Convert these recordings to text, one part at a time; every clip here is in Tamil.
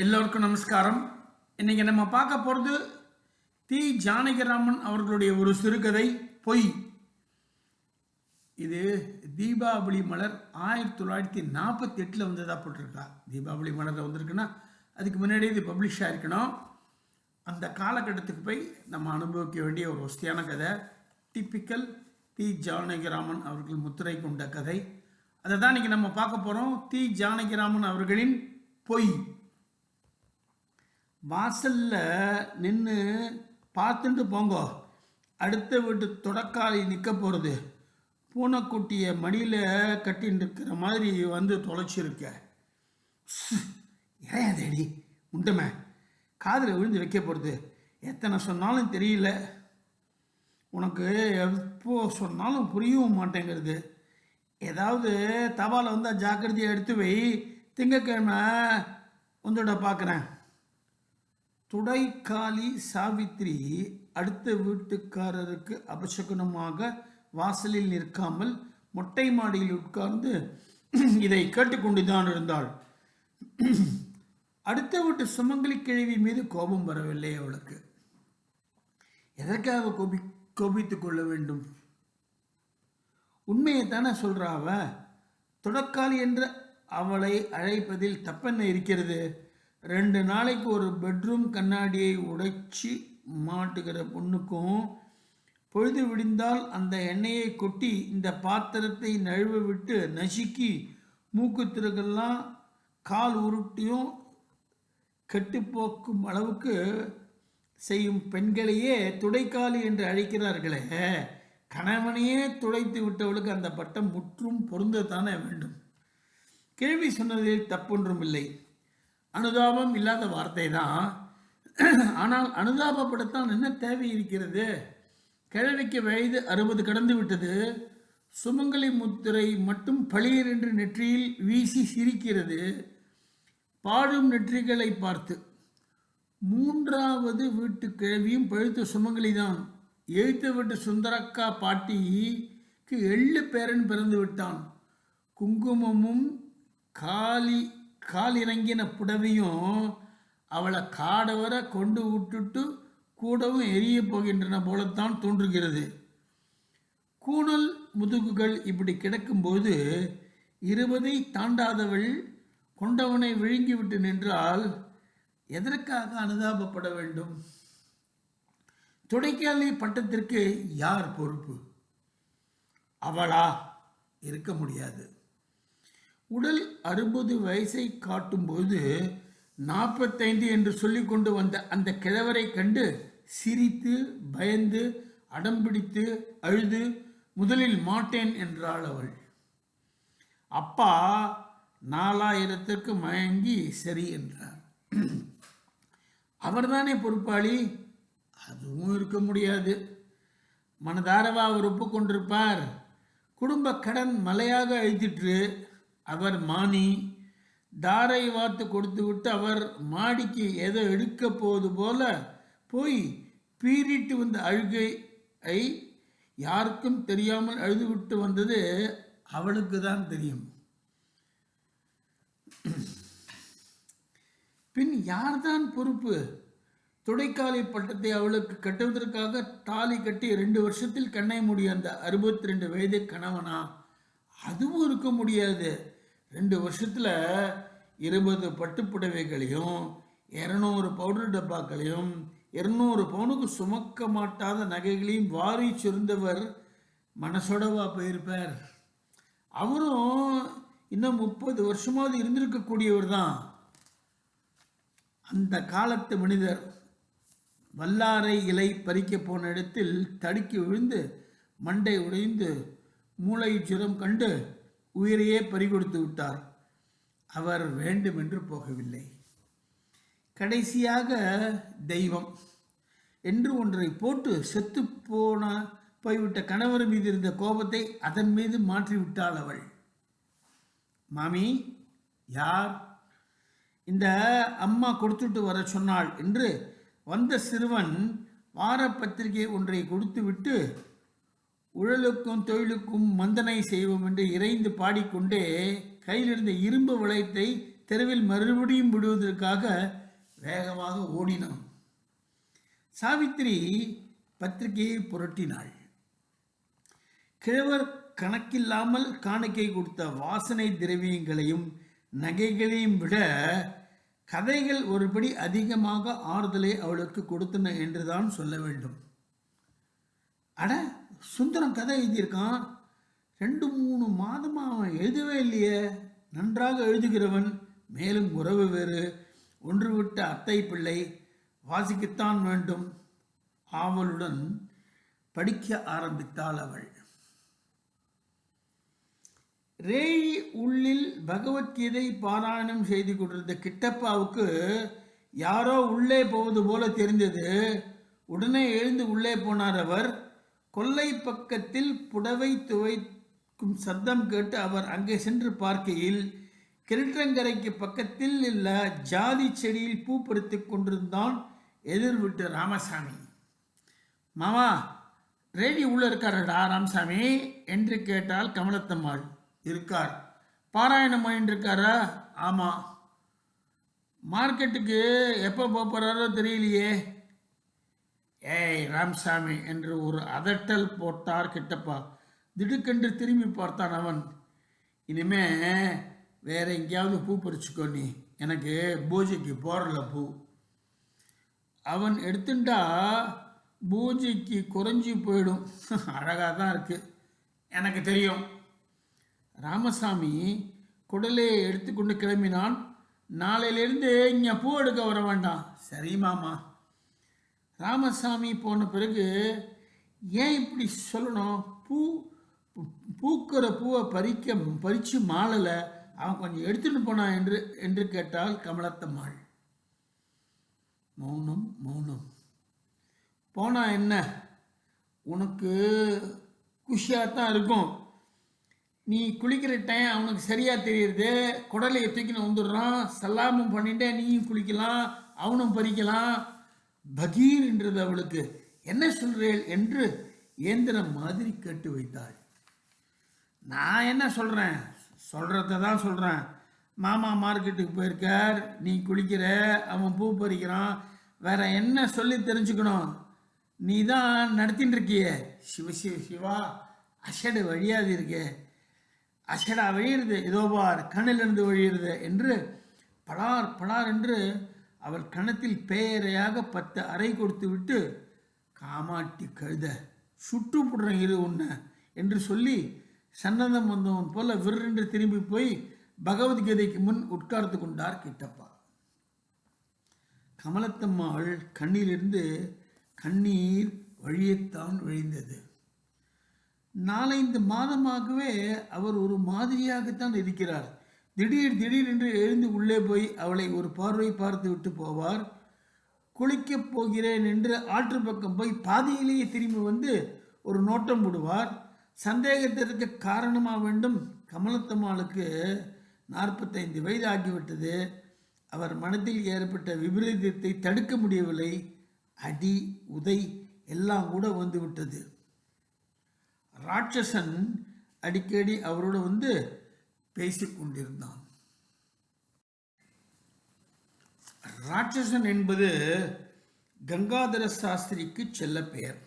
எல்லோருக்கும் நமஸ்காரம். இன்னைக்கு நம்ம பார்க்க போகிறது தி. ஜானகிராமன் அவர்களுடைய ஒரு சிறுகதை பொய். இது தீபாவளி மலர் ஆயிரத்தி தொள்ளாயிரத்தி நாற்பத்தி எட்டில் வந்ததாக போட்டிருக்கா. தீபாவளி மலரில் வந்திருக்குன்னா அதுக்கு முன்னாடி இது பப்ளிஷ் ஆகிருக்கணும் அந்த காலகட்டத்துக்கு போய் நம்ம அனுபவிக்க வேண்டிய ஒரு வசதியான கதை. டிப்பிக்கல் தி. ஜானகிராமன் அவர்கள் முத்திரை கொண்ட கதை. அதை தான் இன்றைக்கி நம்ம பார்க்க போகிறோம் தி. ஜானகிராமன் அவர்களின் பொய். வாசல்ல நின்று பார்த்துட்டு போங்கோ. அடுத்த வீட்டு தொடக்காளி நிற்க போகிறது பூனைக்குட்டியை மடியில் கட்டின்னு இருக்கிற மாதிரி வந்து தொலைச்சிருக்க. ஏன் தேடி உண்டுமே. காதில் விழுந்து வைக்க போகிறது எத்தனை சொன்னாலும் தெரியல. உனக்கு எப்போ சொன்னாலும் புரியவும் மாட்டேங்கிறது. ஏதாவது தபாலை வந்தால் ஜாக்கிரதையாக எடுத்து வை. திங்கக்கிழமை வந்துட பார்க்குறேன் துடைக்காலி சாவித்ரி அடுத்த வீட்டுக்காரருக்கு அபசகுனமாக வாசலில் நிற்காமல் மொட்டை மாடியில் உட்கார்ந்து இதை கேட்டுக்கொண்டுதான் இருந்தாள். அடுத்த வீட்டு சுமங்கலி கிழவி மீது கோபம் வரவில்லை அவளுக்கு. எதற்காக கோபி கோபித்துக் கொள்ள வேண்டும்? உண்மையை தானே சொல்றா அவ? தொடக்காளி என்று அவளை அழைப்பதில் தப்பென்ன இருக்கிறது? ரெண்டு நாளைக்கு ஒரு பெட்ரூம் கண்ணாடியை உடைச்சி மாட்டுகிற பொண்ணுக்கும் பொழுது விடிந்தால் அந்த எண்ணெயை கொட்டி இந்த பாத்திரத்தை நழுவ விட்டு நசுக்கி மூக்குத்திருக்கெல்லாம் கால் உருட்டியும் கெட்டுப்போக்கும் அளவுக்கு செய்யும் பெண்களையே துடைக்காலி என்று அழைக்கிறார்களே. கணவனையே துடைத்து விட்டவளுக்கு அந்த பட்டம் முற்றும் பொருந்தத்தானே வேண்டும். கேள்வி சொன்னதில் தப்பொன்றும் இல்லை அனுதாபம் இல்லாத வார்த்தை தான் ஆனால் அனுதாபப்படத்தான் என்ன தேவை இருக்கிறது? கிழவிக்கு வயது அறுபது கடந்து விட்டது. சுமங்கலி முத்திரை மட்டும் பளியர் என்று நெற்றியில் வீசி சிரிக்கிறது. பாடும் நெற்றிகளை பார்த்து மூன்றாவது வீட்டு கிழவியும் பழுத்த சுமங்கலி தான் எழுத்து வீட்டு சுந்தரக்கா பாட்டிக்கு எள்ளு பேரன் பிறந்து விட்டான். குங்குமமும் காலி கால் இறங்கின புடவையும் அவளை காடவர கொண்டு விட்டுட்டு கூடவும் எரிய போகின்றன போலத்தான் தோன்றுகிறது. கூணல் முதுகுகள் இப்படி கிடக்கும்போது இருபதை தாண்டாதவள் கொண்டவனை விழுங்கிவிட்டு நின்றால் எதற்காக அனுதாபப்பட வேண்டும்? துடைக்காலி பட்டத்திற்கு யார் பொறுப்பு? அவளா இருக்க முடியாது. உடல் அறுபது வயசை காட்டும்போது நாற்பத்தைந்து என்று சொல்லி கொண்டு வந்த அந்த கிழவரை கண்டு சிரித்து பயந்து அடம்பிடித்து அழுது முதலில் மாட்டேன் என்றாள் அவள். அப்பா நாலாயிரத்திற்கு மயங்கி சரி என்றார். அவர்தானே பொறுப்பாளி? அதுவும் இருக்க முடியாது. மனதாரவா அவர் ஒப்புக்கொண்டிருப்பார். குடும்ப கடன் மலையாக அழுத்திட்டு அவர் மானி. தாரை வார்த்து கொடுத்து விட்டு அவர் மாடிக்கு ஏதோ எடுக்க போவது போல போய் பீறிட்டு வந்த அழுகையை யாருக்கும் தெரியாமல் அழுது விட்டு வந்தது அவளுக்கு தான் தெரியும். பின் யார்தான் பொறுப்பு? துடைக்காலை பட்டத்தை அவளுக்கு கட்டுவதற்காக தாலி கட்டி ரெண்டு வருஷத்தில் கண்ணை முடிய அந்த அறுபத்தி ரெண்டு வயது கணவனா? அதுவும் இருக்க முடியாது. ரெண்டு வருஷத்தில் இருபது பட்டுப்புடவைகளையும் இரநூறு பவுடர் டப்பாக்களையும் இரநூறு பவுனுக்கு சுமக்க மாட்டாத நகைகளையும் வாரி சுருந்தவர் மனசோடவா போயிருப்பார். அவரும் இன்னும் முப்பது வருஷமாவது இருந்திருக்கக்கூடியவர் தான். அந்த காலத்து மனிதர் வல்லாரை இலை பறிக்க போன இடத்தில் தடுக்கி விழுந்து மண்டை உடைந்து மூளை ஜுரம் கண்டு உயிரையே பறிகொடுத்து விட்டார். அவர் வேண்டுமென்று போகவில்லை. கடைசியாக தெய்வம் என்று ஒன்றை போட்டு செத்து போன போய்விட்ட கணவர் மீது இருந்த கோபத்தை அதன் மீது மாற்றிவிட்டாள் அவள். மாமி யார்? இந்த அம்மா கொடுத்துட்டு வர சொன்னாள் என்று வந்த சிறுவன் வார பத்திரிகை ஒன்றை கொடுத்துவிட்டு உழலுக்கும் தொழிலுக்கும் மந்தனை செய்வோம் என்று இறைந்து பாடிக்கொண்டே கையிலிருந்த இரும்பு வளையத்தை தெருவில் மறுபடியும் விடுவதற்காக வேகமாக ஓடினான். சாவித்திரி பத்திரிகையை புரட்டினாள். கிழவர் கணக்கில்லாமல் காணிக்கை கொடுத்த வாசனை திரவியங்களையும் நகைகளையும் விட கதைகள் ஒருபடி அதிகமாக ஆறுதலை அவளுக்கு கொடுத்தன என்றுதான் சொல்ல வேண்டும். அட சுந்தரம் கதை எழுதியிருக்கான். ரெண்டு மூணு மாதமாக அவன் எழுதவே இல்லையே. நன்றாக எழுதுகிறவன் மேலும் உறவு வேறு. ஒன்று விட்ட அத்தை பிள்ளை வாசிக்கத்தான் வேண்டும். ஆவலுடன் படிக்க ஆரம்பித்தாள் அவள். ரேயி உள்ளில் பகவத்கீதை பாராயணம் செய்து கொண்டிருந்த கிட்டப்பாவுக்கு யாரோ உள்ளே போவது போல தெரிந்தது. உடனே எழுந்து உள்ளே போனார் அவர். கொல்லை பக்கத்தில் புடவை துவைக்கும் சத்தம் கேட்டு அவர் அங்கே சென்று பார்க்கையில் கிருட்டங்கரைக்கு பக்கத்தில் உள்ள ஜாதி செடியில் பூ கொண்டிருந்தான் எதிர்விட்ட ராமசாமி. மாமா ரேடி உள்ள இருக்காரடா ராமசாமி என்று கேட்டால் கமலத்தம்மாள். இருக்கார். பாராயணம் பண்ணிட்டு இருக்காரா ஆமாம் மார்க்கெட்டுக்கு எப்போ போகிறாரோ தெரியலையே. ஏய் ராமசாமி என்று ஒரு அதட்டல் போட்டார் கிட்டப்பா. திடுக்கென்று திரும்பி பார்த்தான் அவன். இனிமே வேற எங்கேயாவது பூ பறிச்சுக்கோ நீ. எனக்கு பூஜைக்கு போடல பூ. அவன் எடுத்துட்டா பூஜைக்கு குறைஞ்சி போயிடும். அழகாக தான் இருக்கு. எனக்கு தெரியும். ராமசாமி குடலையை எடுத்துக்கொண்டு கிளம்பினான். நாளையிலிருந்து இங்கே பூ எடுக்க வர வேண்டாம். சரி மாமா. ராமசாமி போன பிறகு ஏன் இப்படி சொல்லணும்? பூ பூக்கிற பூவை பறிக்க பறித்து மாளலை. அவன் கொஞ்சம் எடுத்துகிட்டு போனான் என்று என்று கேட்டால் கமலத்தம்மாள். மௌனம் மௌனம். போனா என்ன? உனக்கு குஷியாக தான் இருக்கும். நீ குளிக்கிற டைம் அவனுக்கு சரியாக தெரியுது குடலையை தூக்கின்னு வந்துடுறான். சல்லாமும் பண்ணிட்டே நீயும் குளிக்கலாம் அவனும் பறிக்கலாம். பகீர் என்றது அவளுக்கு என்ன சொல்றேள் என்று இயந்திரம் மாதிரி கேட்டு வைத்தாள். நான் என்ன சொல்கிறேன் சொல்கிறத தான் சொல்கிறேன் மாமா மார்க்கெட்டுக்கு போயிருக்கார். நீ குளிக்கிற. அவன் பூ பறிக்கிறான். வேற என்ன சொல்லி தெரிஞ்சுக்கணும்? நீ தான் நடத்தின்னு இருக்கியே. சிவ சிவ சிவா அசடு வழியாது இருக்கே. அசடா வழியிறது. இதோ பார் கண்ணிலிருந்து வழியிறது என்று பலார் பலார் என்று அவள் கணத்தில் பேரையாக பத்து அறை கொடுத்து விட்டு காமாட்டி கழுத சுட்டு போடுறேன் இரு உன்னை என்று சொல்லி சன்னதம் வந்தவன் போல விற்றென்று திரும்பி போய் பகவத்கீதைக்கு முன் உட்கார்ந்து கொண்டார் கிட்டப்பா. கமலத்தம்மாள் கண்ணிலிருந்து கண்ணீர் வழியத்தான் விழிந்தது. நாலைந்து மாதமாகவே அவர் ஒரு மாதிரியாகத்தான் இருக்கிறார். திடீர் திடீரென்று எழுந்து உள்ளே போய் அவளை ஒரு பார்வை பார்த்து விட்டு போவார். குளிக்கப் போகிறேன் என்று ஆற்று பக்கம் போய் பாதியிலேயே திரும்பி வந்து ஒரு நோட்டம் விடுவார் சந்தேகத்திற்கு காரணமாக வேண்டும்? கமலத்தம்மாளுக்கு நாற்பத்தைந்து வயது ஆகிவிட்டது. அவர் மனத்தில் ஏற்பட்ட விபரீதத்தை தடுக்க முடியவில்லை. அடி உதை எல்லாம் கூட வந்துவிட்டது. ராட்சசன் அடிக்கடி அவரோடு வந்து பேசிக்கொண்டிருந்தான் ராட்சசன் என்பது கங்காதர சாஸ்திரிக்கு செல்ல பெயர்.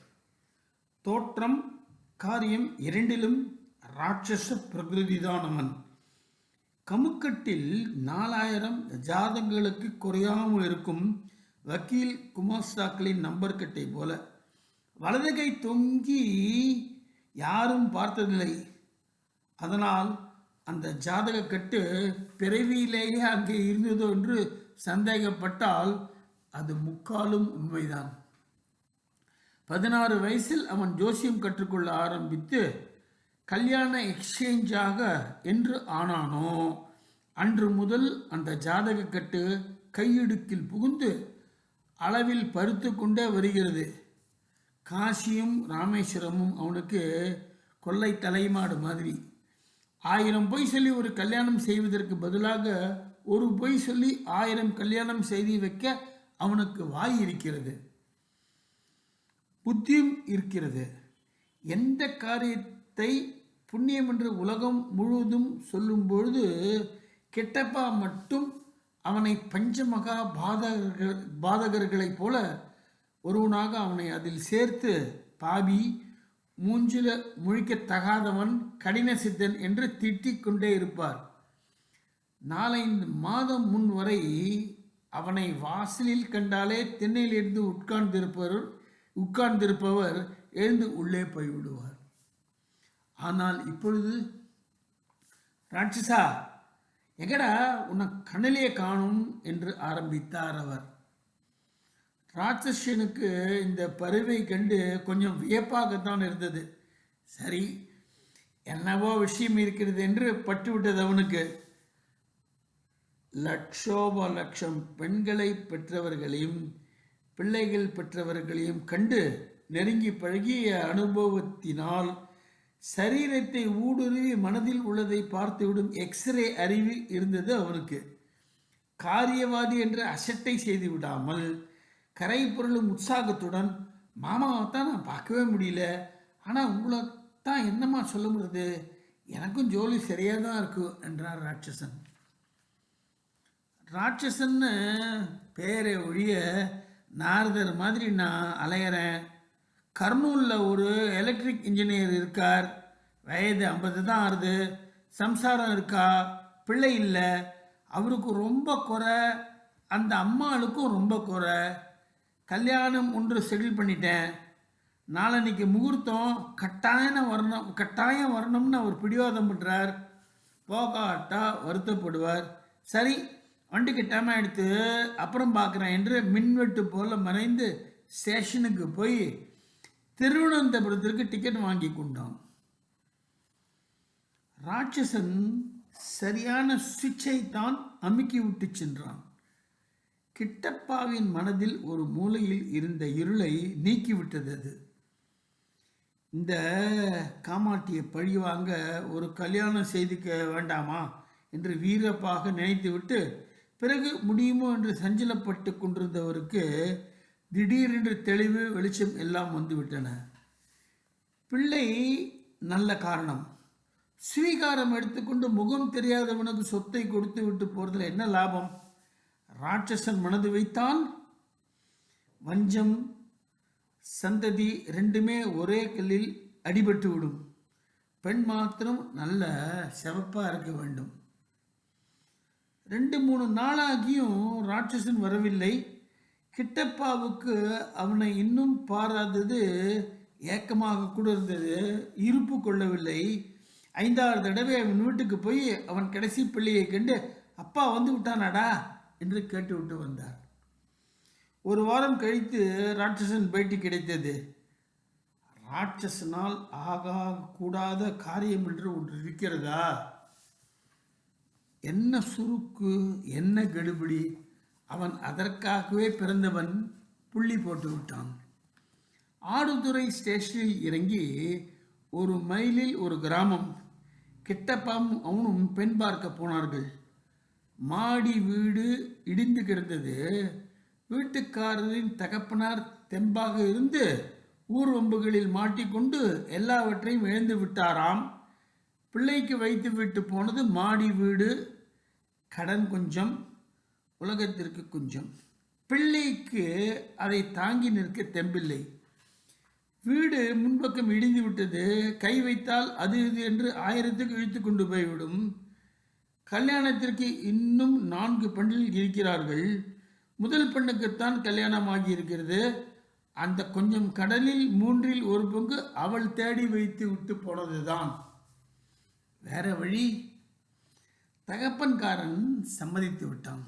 தோற்றம் காரியம் இரண்டிலும் ராட்சச பிரகிருதிதான் அவன் கமுக்கட்டில் நாலாயிரம் ஜாதகங்களுக்கு குறையாமல் இருக்கும் வக்கீல் குமாஸ்தாக்களின் நம்பர் கட்டை போல. வலதுகை தொங்கி யாரும் பார்த்ததில்லை. அதனால் அந்த ஜாதக கட்டு பிறவியிலேயே அங்கே இருந்ததோ என்று சந்தேகப்பட்டால் அது முக்காலும் உண்மைதான். பதினாறு வயசில் அவன் ஜோசியம் கற்றுக்கொள்ள ஆரம்பித்து கல்யாண எக்ஸ்சேஞ்சாக என்று ஆனானோ அன்று முதல் அந்த ஜாதக கட்டு கையிடுக்கில் புகுந்து அளவில் பருத்து கொண்டே வருகிறது. காசியும் ராமேஸ்வரமும் அவனுக்கு கொள்ளை தலைமாடு மாதிரி. ஆயிரம் பொய் சொல்லி ஒரு கல்யாணம் செய்வதற்கு பதிலாக ஒரு பொய் சொல்லி ஆயிரம் கல்யாணம் செய்து வைக்க அவனுக்கு வாய் இருக்கிறது. புத்தியும் இருக்கிறது. எந்த காரியத்தை புண்ணியம் என்று உலகம் முழுவதும் சொல்லும் பொழுது கெட்டப்பா மட்டும் அவனை பஞ்சமகா பாதகர்கள் பாதகர்களைப் போல ஒருவனாக அவனை அதில் சேர்த்து பாவி மூஞ்சில முழிக்கத்தகாதவன் கடின சித்தன் என்று திட்டிக் கொண்டே இருப்பார். நாலைந்து மாதம் முன் வரை அவனை வாசலில் கண்டாலே திண்ணையிலிருந்து உட்கார்ந்திருப்பவர் உட்கார்ந்திருப்பவர் எழுந்து உள்ளே போய்விடுவார். ஆனால் இப்பொழுது ராட்சசா எங்கடா உன்னை கண்ணிலே காணும் என்று ஆரம்பித்தார் அவர். ராட்சசனுக்கு இந்த பருவை கண்டு கொஞ்சம் வியப்பாகத்தான் இருந்தது. சரி என்னவோ விஷயம் இருக்கிறது என்று பட்டுவிட்டது அவனுக்கு. லட்சோப லட்சம் பெண்களை பெற்றவர்களையும் பிள்ளைகள் பெற்றவர்களையும் கண்டு நெருங்கி பழகிய அனுபவத்தினால் சரீரத்தை ஊடுருவி மனதில் உள்ளதை பார்த்துவிடும் எக்ஸ்ரே அறிவு இருந்தது அவனுக்கு. காரியவாதி என்று அசட்டை செய்து விடாமல் கரை பொருளும் உற்சாகத்துடன் மாமாவை தான் நான் பார்க்கவே முடியல. ஆனால் உங்களை தான் என்னம்மா சொல்ல முடியுது? எனக்கும் ஜோலி சரியாக தான் இருக்கு என்றார் ராட்சசன். ராட்சசன்னு பேரை ஒழிய நாரதர் மாதிரி நான் அலையிறேன். கர்னூலில் ஒரு எலக்ட்ரிக் இன்ஜினியர் இருக்கார். வயது ஐம்பது தான் ஆறுது. சம்சாரம் இருக்கா? பிள்ளை இல்லை. அவருக்கு ரொம்ப குறை. அந்த அம்மாளுக்கும் ரொம்ப குறை. கல்யாணம் ஒன்று செட்டில் பண்ணிட்டேன். நாளன்னைக்கு முகூர்த்தம் கட்டாயம் வரணும் கட்டாயம் வரணும்னு அவர் பிடிவாதம் பண்ணுறார் போகாட்டா வருத்தப்படுவார். சரி வண்டிக்கு டைம் எடுத்து அப்புறம் பார்க்குறேன் என்று மின்வெட்டு போல மறைந்து ஸ்டேஷனுக்கு போய் திருவனந்தபுரத்திற்கு டிக்கெட் வாங்கி கொண்டோம் ராட்சசன் சரியான சுவிட்சை தான் அமுக்கி விட்டு சென்றான். கிட்டப்பாவின் மனதில் ஒரு மூலையில் இருந்த இருளை நீக்கிவிட்டது அது. இந்த காமாட்டியை பழிவாங்க ஒரு கல்யாணம் செய்துக்க வேண்டாமா என்று வீரப்பாக நினைத்துவிட்டு பிறகு முடியுமோ என்று சஞ்சலப்பட்டு கொண்டிருந்தவருக்கு திடீரென்று தெளிவு வெளிச்சம் எல்லாம் வந்துவிட்டன. பிள்ளை நல்ல காரணம். ஸ்வீகாரம் எடுத்துக்கொண்டு முகம் தெரியாதவனுக்கு சொத்தை கொடுத்து விட்டு போகிறதுல என்ன லாபம்? ராட்சசன் மனது வைத்தான். வஞ்சம் சந்ததி ரெண்டுமே ஒரே கல்லில் அடிபட்டு விடும். பெண் மாத்திரம் நல்ல சிவப்பாக இருக்க வேண்டும். ரெண்டு மூணு நாளாகியும் ராட்சசன் வரவில்லை. கிட்டப்பாவுக்கு அவனை இன்னும் பாராதது ஏக்கமாக கூட இருந்தது. இருப்பு கொள்ளவில்லை. ஐந்தாறு தடவை அவன் வீட்டுக்கு போய் அவன் கடைசி பிள்ளையை கண்டு அப்பா வந்து விட்டானாடா? என்று கேட்டுவிட்டு வந்தார். ஒரு வாரம் கழித்து ராட்சசன் பேட்டி கிடைத்தது. ராட்சசனால் ஆகா கூடாத காரியம் என்று ஒன்று இருக்கிறதா? என்ன சுருக்கு என்ன கெடுபிடி? அவன் அதற்காகவே பிறந்தவன் புள்ளி போட்டு விட்டான். ஆடுதுறை ஸ்டேஷனில் இறங்கி ஒரு மைலில் ஒரு கிராமம் கிட்டப்பாவும் அவனும் பெண் பார்க்க போனார்கள். மாடி வீடு இடிந்து கிடந்தது. வீட்டுக்காரரின் தகப்பனார் தெம்பாக இருந்து ஊர்வம்புகளில் மாட்டிக்கொண்டு எல்லாவற்றையும் இழந்து விட்டாராம். பிள்ளைக்கு வைத்து விட்டு போனது மாடி வீடு. கடன் கொஞ்சம் உலகத்திற்கு கொஞ்சம். பிள்ளைக்கு அதை தாங்கி நிற்க தெம்பில்லை. வீடு முன்பக்கம் இடிந்து விட்டது. கை வைத்தால் அது இது என்று ஆயிரத்துக்கு இழுத்து கொண்டு போய்விடும். கல்யாணத்திற்கு இன்னும் நான்கு பெண்கள் இருக்கிறார்கள். முதல் பெண்ணுக்குத்தான் கல்யாணமாகி இருக்கிறது. அந்த கொஞ்சம் கடலில் மூன்றில் ஒரு பங்கு அவள் தேடி வைத்து விட்டு போனதுதான். வேற வழி? தகப்பன்காரன் சம்மதித்து விட்டான்.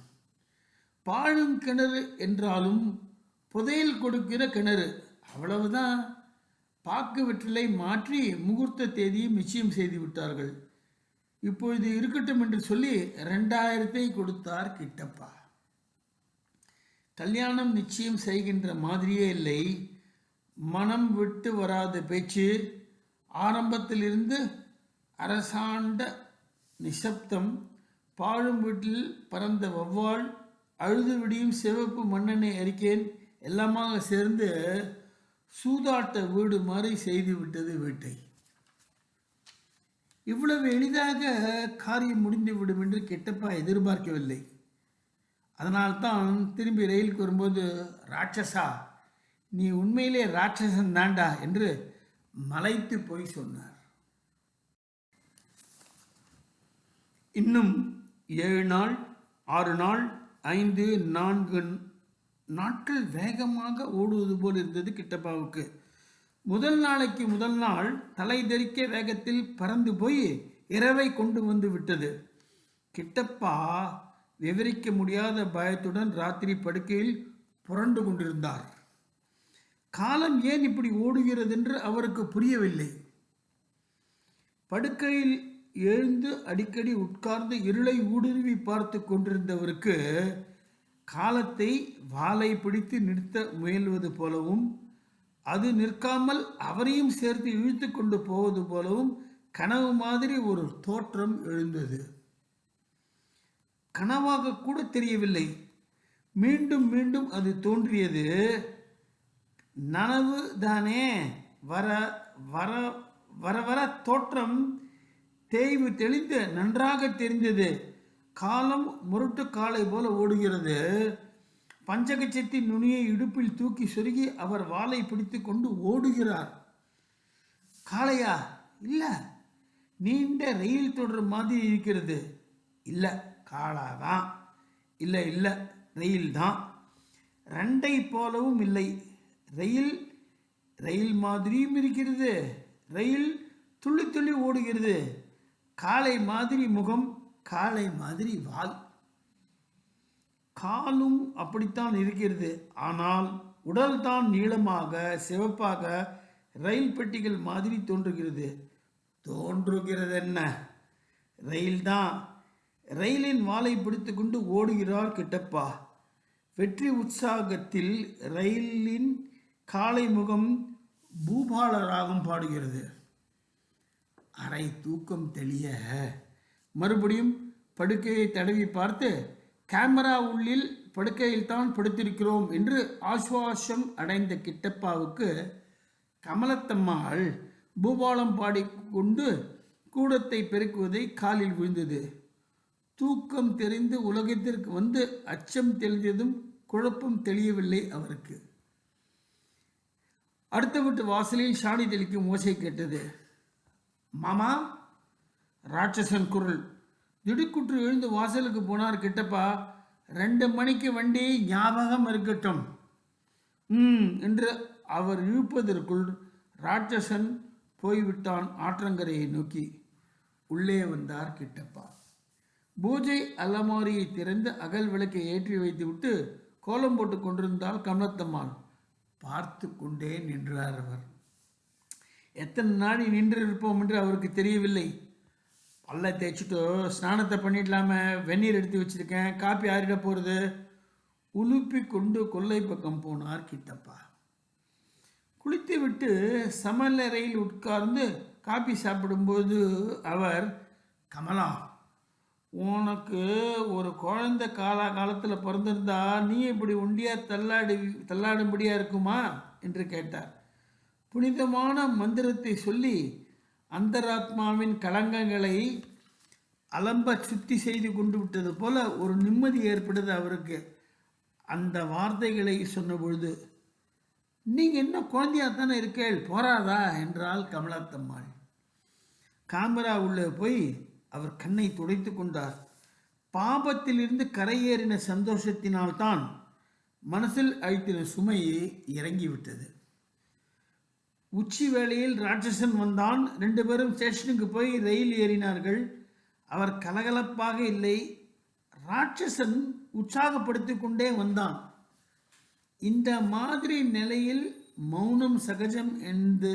பாழும் கிணறு என்றாலும் புதையல் கொடுக்கிற கிணறு. அவ்வளவுதான். பாக்கு வெற்றிலை மாற்றி முகூர்த்த தேதியை நிச்சயம் செய்து விட்டார்கள். இப்பொழுது இருக்கட்டும் என்று சொல்லி ரெண்டாயிரத்தை கொடுத்தார் கிட்டப்பா. கல்யாணம் நிச்சயம் செய்கின்ற மாதிரியே இல்லை. மனம் விட்டு வராத பேச்சு ஆரம்பத்திலிருந்து அரசாண்ட நிசப்தம் பாழும் வீட்டில் பறந்த வவ்வால் அழுது விடியும் சிவப்பு மண்ணெண்ணை அறிக்கேன் எல்லாமாக சேர்ந்து சூதாட்ட வீடு மாதிரி செய்து விட்டது வீட்டை. இவ்வளவு எளிதாக காரியம் முடிந்துவிடும் என்று கெட்டப்பா எதிர்பார்க்கவில்லை. அதனால்தான் திரும்பி ரயிலுக்கு வரும்போது ராட்சசா நீ உண்மையிலே ராட்சசன் தாண்டா என்று மலைத்து போய் சொன்னார். இன்னும் ஏழு நாள் ஆறு நாள் ஐந்து நான்கு நாட்கள் வேகமாக ஓடுவது போல் இருந்தது கிட்டப்பாவுக்கு. முதல் நாளைக்கு முதல் நாள் தலை தெறிக்க வேகத்தில் பறந்து போய் இரவை கொண்டு வந்து விட்டது. கிட்டப்பா விவரிக்க முடியாத பயத்துடன் ராத்திரி படுக்கையில் புரண்டு கொண்டிருந்தார். காலம் ஏன் இப்படி ஓடுகிறது என்று அவருக்கு புரியவில்லை. படுக்கையில் எழுந்து அடிக்கடி உட்கார்ந்து இருளை ஊடுருவி பார்த்து கொண்டிருந்தவருக்கு காலத்தை வாளை பிடித்து நிறுத்த முயல்வது போலவும் அது நிற்காமல் அவரையும் சேர்த்து இழுத்து கொண்டு போவது போலவும் கனவு மாதிரி ஒரு தோற்றம் எழுந்தது. கனவாக கூட தெரியவில்லை. மீண்டும் மீண்டும் அது தோன்றியது. நனவு தானே? வர வர வர வர தோற்றம் தேய்வு தெளிந்து நன்றாக தெரிந்தது. காலம் முரட்டு காலை போல ஓடுகிறது. பஞ்சகச்சத்தின் நுனியை இடுப்பில் தூக்கி சொருகி அவர் வாளை பிடித்து கொண்டு ஓடுகிறார். காளையா இல்லை. நீண்ட ரயில் தொடர் மாதிரி இருக்கிறது. இல்லை காளா தான். இல்லை இல்லை ரயில் தான். ரெண்டை போலவும் இல்லை. ரயில் ரயில் மாதிரியும் இருக்கிறது. ரயில் துள்ளி துள்ளி ஓடுகிறது. காளை மாதிரி முகம் காளை மாதிரி வால் காலும் அப்படித்தான் இருக்கிறது. ஆனால் உடல் தான் நீளமாக சிவப்பாக ரயில் பெட்டிகள் மாதிரி தோன்றுகிறது. தோன்றுகிறது என்ன ரயில் தான் ரயிலின் வாளை பிடித்துக்கொண்டு ஓடுகிறார் கிட்டப்பா. வெற்றி உற்சாகத்தில் ரயிலின் காலை முகம் பூபால ராகம் பாடுகிறது. அரை தூக்கம் தெளிய. மறுபடியும் படுக்கையை தடவி பார்த்து கேமரா உள்ளில் படுக்கையில் தான் படுத்திருக்கிறோம் என்று ஆசுவாசம் அடைந்த கிட்டப்பாவுக்கு கமலத்தம்மாள் பூபாலம் பாடிக்கொண்டு கூடத்தை பெருக்குவதை காலில் விழுந்தது. தூக்கம் தெரிந்து உலகத்திற்கு வந்து அச்சம் தெளிந்ததும் குழப்பம் தெளியவில்லை அவருக்கு. அடுத்த வீட்டு வாசலில் சாணி தெளிக்கும் ஓசை கேட்டது. மாமா ராட்சசன் குரல் திடுக்குற்று எழுந்து வாசலுக்கு போனார் கிட்டப்பா ரெண்டு மணிக்கு வண்டி ஞாபகம் இருக்கட்டும். ம் என்று அவர் இழுப்பதற்குள் ராட்சசன் போய்விட்டான் ஆற்றங்கரையை நோக்கி. உள்ளே வந்தார் கிட்டப்பா. பூஜை அலமாரியை திறந்து அகல் விளக்கை ஏற்றி வைத்துவிட்டு கோலம் போட்டு கொண்டிருந்தால் கமலத்தம்மாள். பார்த்து கொண்டே நின்றார் அவர். எத்தனை நாடி நின்று இருப்போம் என்று அவருக்கு தெரியவில்லை. பல்ல தேய்ச்சிட்டு ஸ்நானத்தை பண்ணிடலாம வெந்நீர் எடுத்து வச்சிருக்கேன் காப்பி ஆறிட போகிறது உலுப்பி கொண்டு கொல்லை பக்கம் போனார் கிட்டப்பா. குளித்து விட்டு சமலறையில் உட்கார்ந்து காப்பி சாப்பிடும்போது அவர் கமலா உனக்கு ஒரு குழந்தை காலா காலத்தில் பிறந்திருந்தா நீ இப்படி ஒண்டியாக தள்ளாடி தள்ளாடும்படியாக இருக்குமா? என்று கேட்டார். புனிதமான மந்திரத்தை சொல்லி அந்தராத்மாவின் களங்கங்களை அலம்ப சுத்தி செய்து கொண்டு விட்டது போல ஒரு நிம்மதி ஏற்படுது அவருக்கு. அந்த வார்த்தைகளை சொன்ன பொழுது நீங்கள் என்ன குழந்தையாக தானே இருக்கேள் போராதா என்றால் கமலாத்தம்மாள். காமரா உள்ளே போய் அவர் கண்ணை துடைத்து கொண்டார். பாபத்திலிருந்து கரையேறின சந்தோஷத்தினால்தான் மனசில் அழித்தின சுமையே இறங்கிவிட்டது. உச்சி வேளையில் ராட்சசன் வந்தான். ரெண்டு பேரும் ஸ்டேஷனுக்கு போய் ரயில் ஏறினார்கள். அவர் கலகலப்பாக இல்லை. ராட்சசன் உற்சாகப்படுத்தி கொண்டே வந்தான். இந்த மாதிரி நிலையில் மௌனம் சகஜம் என்று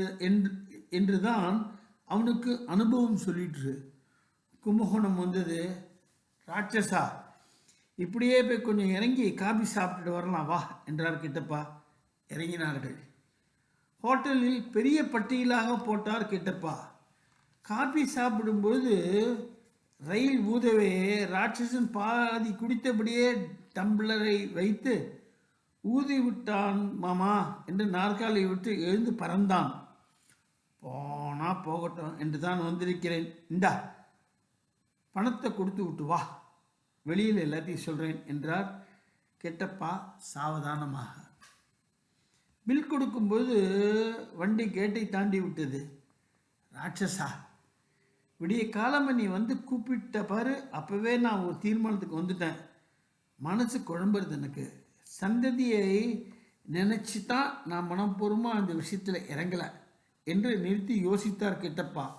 என்றுதான் அவனுக்கு அனுபவம் சொல்லிட்டு கும்பகோணம் வந்தது. ராட்சசா இப்படியே போய் கொஞ்சம் இறங்கி காபி சாப்பிட்டுட்டு வரலாம் வா என்றார் கிட்டப்பா. இறங்கினார்கள். ஹோட்டலில் பெரிய பட்டியலாக போட்டார் கிட்டப்பா. காபி சாப்பிடும்பொழுது ரயில் ஊதவே ராட்சசன் பாதி குடித்தபடியே டம்ளரை வைத்து ஊதி விட்டான் மாமா என்று நாற்காலியை விட்டு எழுந்து பறந்தான். போனா போகட்டும் என்று தான் வந்திருக்கிறேன். இந்தா பணத்தை கொடுத்து விட்டு வா. வெளியில் எல்லாத்தையும் சொல்கிறேன் என்றார் கெட்டப்பா சாவதானமாக. பில் கொடுக்கும்போது வண்டி கேட்டை தாண்டி விட்டது. ராட்சசா விடிய காலம நீ வந்து கூப்பிட்ட பாரு அப்போவே நான் ஒரு தீர்மானத்துக்கு வந்துட்டேன். மனசு குழம்புறது எனக்கு. சந்ததியை நினச்சி தான் நான் மனப்பூர்வமாக அந்த விஷயத்தில் இறங்கலை என்று நிறுத்தி யோசித்தார் கிட்டப்பா.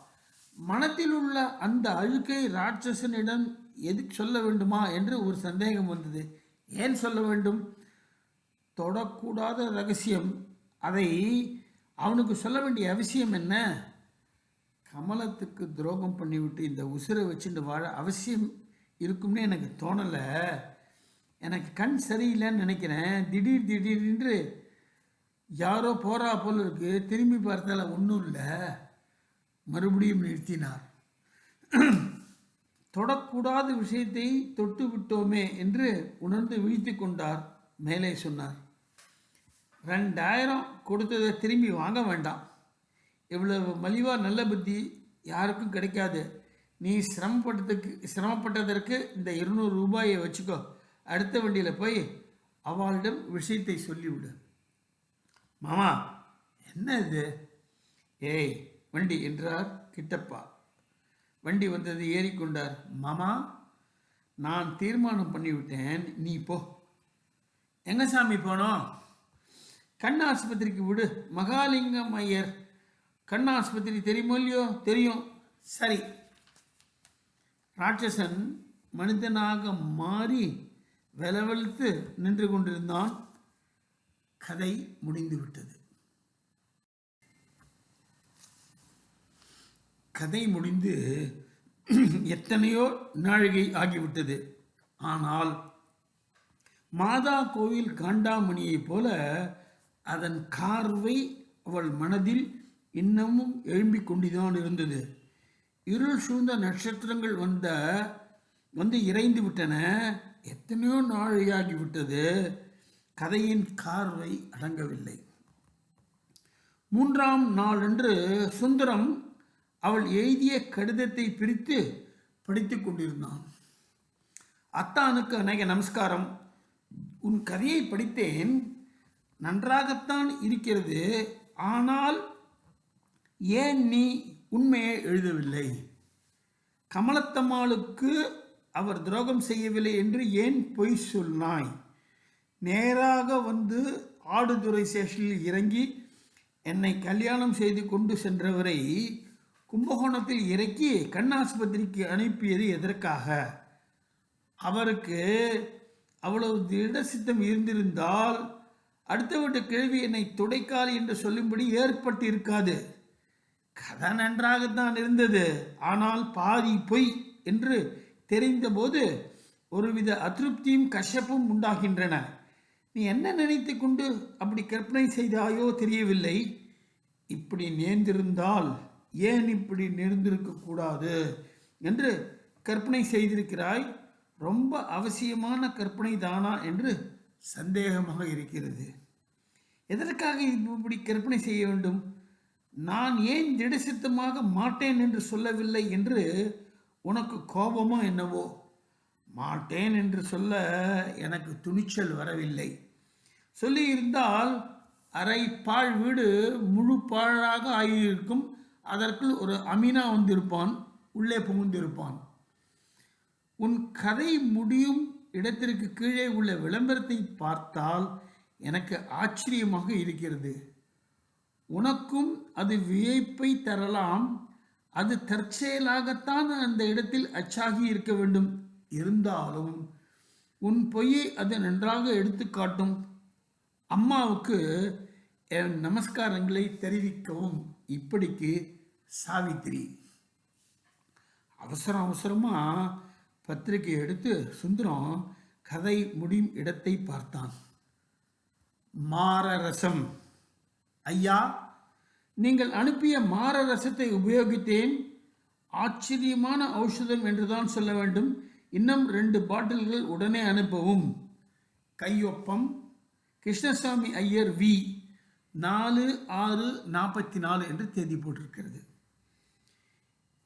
மனத்தில் உள்ள அந்த அழுக்கை ராட்சசனிடம் எதுக்கு சொல்ல வேண்டுமா என்று ஒரு சந்தேகம் வந்தது. ஏன் சொல்ல வேண்டும்? தொடக்கூடாத ரகசியம். அதை அவனுக்கு சொல்ல வேண்டிய அவசியம் என்ன? கமலத்துக்கு துரோகம் பண்ணிவிட்டு இந்த உசுரை வச்சுட்டு வாழ அவசியம் இருக்கும்னு எனக்கு தோணலை. எனக்கு கண் சரியில்லைன்னு நினைக்கிறேன். திடீர் திடீர்னு யாரோ போறா போல் இருக்கு. திரும்பி பார்த்தால ஒன்றும் இல்லை. மறுபடியும் நிறுத்தினார். தொடக்கூடாத விஷயத்தை தொட்டு விட்டோமே என்று உணர்ந்து வீழ்த்தி கொண்டார். மேலே சொன்னார். ரெண்டாயிரம் கொடுத்ததை திரும்பி வாங்க வேண்டாம். இவ்வளவு மலிவாக நல்ல புத்தி யாருக்கும் கிடைக்காது. நீ சிரமப்பட்டதுக்கு சிரமப்பட்டதற்கு இந்த இருநூறு ரூபாயை வச்சுக்கோ. அடுத்த வண்டியில் போய் அவளிடம் விஷயத்தை சொல்லிவிடு. மாமா என்ன இது? ஏய் வண்டி என்றார் கிட்டப்பா. வண்டி வந்தது ஏறிக்கொண்டார் மாமா நான் தீர்மானம் பண்ணிவிட்டேன். நீ போ. எங்க சாமி போனோம்? கண் ஆஸ்பத்திரிக்கு விடு. மகாலிங்கம் ஐயர் கண் ஆஸ்பத்திரி தெரியுமோ இல்லையோ? தெரியும். சரி. ராட்சசன் மனிதனாக மாறி வெலவெழுத்து நின்று கொண்டிருந்தான். கதை முடிந்துவிட்டது. கதை முடிந்து எத்தனையோ நாழிகை ஆகிவிட்டது. ஆனால் மாதா கோவில் காண்டாமணியைப் போல அதன் கார்வை அவள் மனதில் இன்னமும் எழும்பிக் கொண்டுதான் இருந்தது. இருள் சூழ்ந்த நட்சத்திரங்கள் வந்த வந்து இறைந்து விட்டன. எத்தனையோ நாழியாகிவிட்டது கதையின் கார்வை அடங்கவில்லை. மூன்றாம் நாளன்று சுந்தரம் அவள் எழுதிய கடிதத்தை பிரித்து படித்துக் கொண்டிருந்தான். அத்தானுக்கு அநேக நமஸ்காரம். உன் கதையை படித்தேன். நன்றாகத்தான் இருக்கிறது. ஆனால் ஏன் நீ உண்மையை எழுதவில்லை? கமலத்தம்மாளுக்கு அவர் துரோகம் செய்யவில்லை என்று ஏன் பொய் சொன்னாய்? நேராக வந்து ஆடுதுறை ஸ்டேஷனில் இறங்கி என்னை கல்யாணம் செய்து கொண்டு சென்றவரை கும்பகோணத்தில் இறக்கி கண்ணாஸ்பத்திரிக்கு அனுப்பியது எதற்காக? அவருக்கு அவ்வளவு திட சித்தம் இருந்திருந்தால் அடுத்த வீட்டு கேள்வி என்னை துடைக்கால் என்று சொல்லும்படி ஏற்பட்டு இருக்காது கதை நன்றாகத்தான் இருந்தது. ஆனால் பாதி பொய் என்று தெரிந்தபோது ஒருவித அதிருப்தியும் கஷப்பும் உண்டாகின்றன. நீ என்ன நினைத்து கொண்டு அப்படி கற்பனை செய்தாயோ தெரியவில்லை. இப்படி நேர்ந்திருந்தால் ஏன் இப்படி நேர்ந்திருக்க கூடாது என்று கற்பனை செய்திருக்கிறாய். ரொம்ப அவசியமான கற்பனை தானா என்று சந்தேகமாக இருக்கிறது. எதற்காக இப்படி கற்பனை செய்ய வேண்டும்? நான் ஏன் திடசித்தமாக மாட்டேன் என்று சொல்லவில்லை என்று உனக்கு கோபமோ என்னவோ? மாட்டேன் என்று சொல்ல எனக்கு துணிச்சல் வரவில்லை. சொல்லியிருந்தால் அரை பாழ் வீடு முழு பாழாக ஆகியிருக்கும். அதற்குள் ஒரு அமீனா வந்திருப்பான் உள்ளே புகுந்திருப்பான். உன் கதை முடியும் இடத்திற்கு கீழே உள்ள விளம்பரத்தை பார்த்தால் எனக்கு ஆச்சரியமாக இருக்கிறது. உனக்கும் அது வியப்பை தரலாம். அது தற்செயலாகத்தான் அந்த இடத்தில் அச்சாகி இருக்க வேண்டும். இருந்தாலும் உன் பொய்யை அது நன்றாக எடுத்துக்காட்டும் அம்மாவுக்கு என் நமஸ்காரங்களை தெரிவிக்கவும் இப்படிக்கு சாவித்திரி. அவசரம் அவசரமாக பத்திரிகை எடுத்து சுந்தரம் கதை முடியும் இடத்தை பார்த்தான். மாரரசம். ஐயா நீங்கள் அனுப்பிய மாரரசத்தை உபயோகித்தேன். ஆச்சரியமான ஔஷதம் என்றுதான் சொல்ல வேண்டும். இன்னும் ரெண்டு பாட்டில்கள் உடனே அனுப்பவும். கையொப்பம். கிருஷ்ணசாமி ஐயர் வி. நாலு ஆறு நாற்பத்தி நாலு என்று தேதி போட்டிருக்கிறது.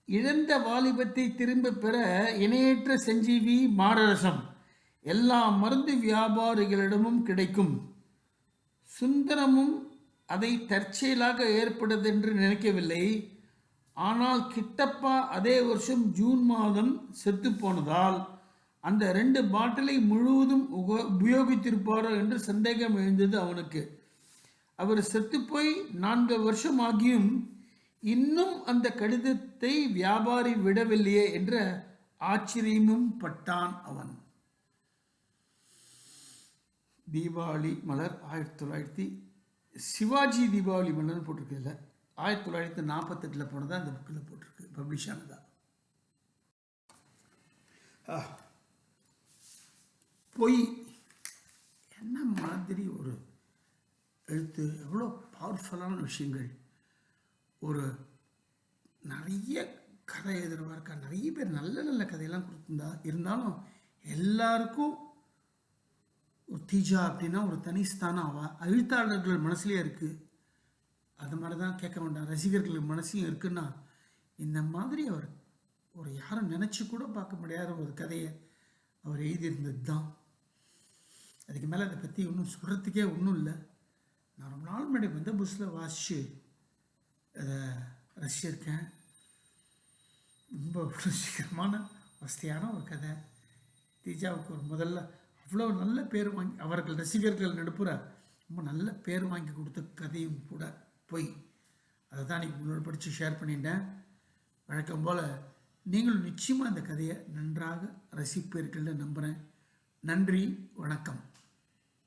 இழந்த வாலிபத்தை திரும்ப பெற இணையற்ற சஞ்சீவி மாரரசம். எல்லா மருந்து வியாபாரிகளிடமும் கிடைக்கும். சுந்தரமும் அதை தற்செயலாக ஏற்பட்டதென்று நினைக்கவில்லை. ஆனால் கிட்டப்பா அதே வருஷம் ஜூன் மாதம் செத்து போனதால் அந்த ரெண்டு பாட்டிலை முழுவதும் உக உபயோகித்திருப்பாரோ என்று சந்தேகம் எழுந்தது அவனுக்கு. அவர் செத்துப்போய் நான்கு வருஷம் ஆகியும் இன்னும் அந்த கடிதத்தை வியாபாரி விடவில்லையே என்ற ஆச்சரியமும் பட்டான் அவன். தீபாவளி மலர் ஆயிரத்தி தொள்ளாயிரத்தி சிவாஜி தீபாவளி மலர்னு போட்டிருக்கு இல்லை ஆயிரத்தி தொள்ளாயிரத்தி நாற்பத்தெட்டில் போனதா அந்த புக்கில் போட்டிருக்கு பப்ளிஷ் ஆனதா. பொய் என்ன மாதிரி ஒரு எழுத்து எவ்வளோ பவர்ஃபுல்லான விஷயங்கள். ஒரு நிறைய கதை எழுதுறவா இருக்கா நிறைய பேர் நல்ல நல்ல கதையெல்லாம் கொடுத்துருந்தா இருந்தாலும் எல்லாருக்கும் ஒரு தீஜா அப்படின்னா ஒரு தனி ஸ்தானம். எழுத்தாளர்கள் மனசுலேயே இருக்குது அது மாதிரி தான் கேட்க வேண்டாம். ரசிகர்கள் மனசையும் இருக்குன்னா இந்த மாதிரி அவர் ஒரு யாரும் நினச்சி கூட பார்க்க முடியாத ஒரு கதையை அவர் எழுதியிருந்தது தான் அதுக்கு மேலே அதை பற்றி ஒன்றும் சொல்கிறதுக்கே ஒன்றும் இல்லை. நான் ரொம்ப நாள் முன்னாடி வந்த புஸ்ஸில் வாசித்து அதை ரசிச்சிருக்கேன். ரொம்ப சீக்கிரமான வசதியான ஒரு கதை. தீஜாவுக்கு ஒரு முதல்ல அவ்வளோ நல்ல பேர் வாங்கி அவர்கள் ரசிகர்கள் நடுப்புற ரொம்ப நல்ல பேர் வாங்கி கொடுத்த கதையும் கூட போய். அதை தான் இன்னைக்கு உங்களோட படித்து ஷேர் பண்ணிட்டேன். வழக்கம் போல் நீங்களும் நிச்சயமாக அந்த கதையை நன்றாக ரசிப்பீர்கள்னு நம்புகிறேன் நன்றி வணக்கம்.